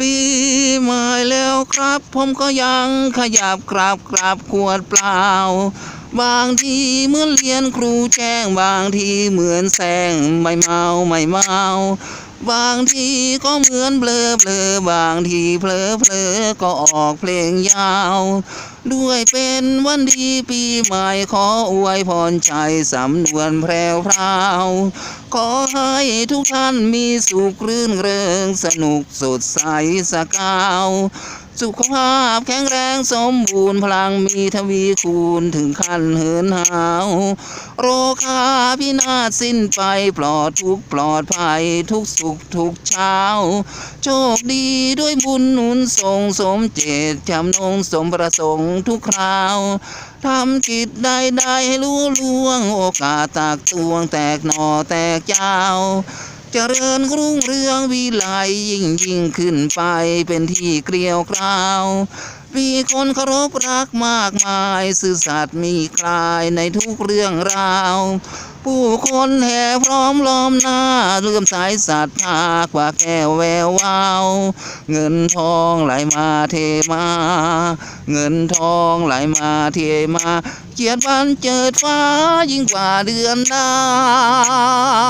ปีใหม่แล้วครับ ผมก็ยังขยับกราบกราบขวดเปล่า บางทีเหมือนเรียนครูแจ้ง บางทีเหมือนแสงไม่เมาไม่เมา บางทีก็เหมือนเบลอเบลอบางทีเพลอเพลอก็ออกเพลงยาว ด้วยเป็นวันดีปีใหม่ขออวยพรใจสำนวนแพรวพราว ขอให้ทุกท่านมีสุขรื่นเริงสนุกสดใสสกาว สุขภาพแข็งแรงสมบูรณ์พลังมีทวีคูณถึงขั้นเหินหาว โรคาพินาศสิ้นไปปลอดทุกปลอดภัยทุกสุขทุกเช้า โชคดีด้วยบุญหนุนส่งสมเจตจำนงสมประสงค์ทุกคราวทำกิจใดๆให้รู้ล่วงโอกาสตากตวงแตกหนอแตกยาว เจริญรุ่งเรืองวิไลยิ่งยิ่งขึ้นไปเป็นที่เกลียวกราวมีคนเคารพรักมากมาย ซื่อสัตย์มีคลายในทุกเรื่องราว ผู้คนแห่พร้อมล้อมหน้าเลื่อมสายศรัทธากว่าแก้วแวววาว เงินทองไหลมาเทมา เงินทองไหลมาเทมา เกียรติวันเจิดฟ้ายิ่งกว่าเดือนดาว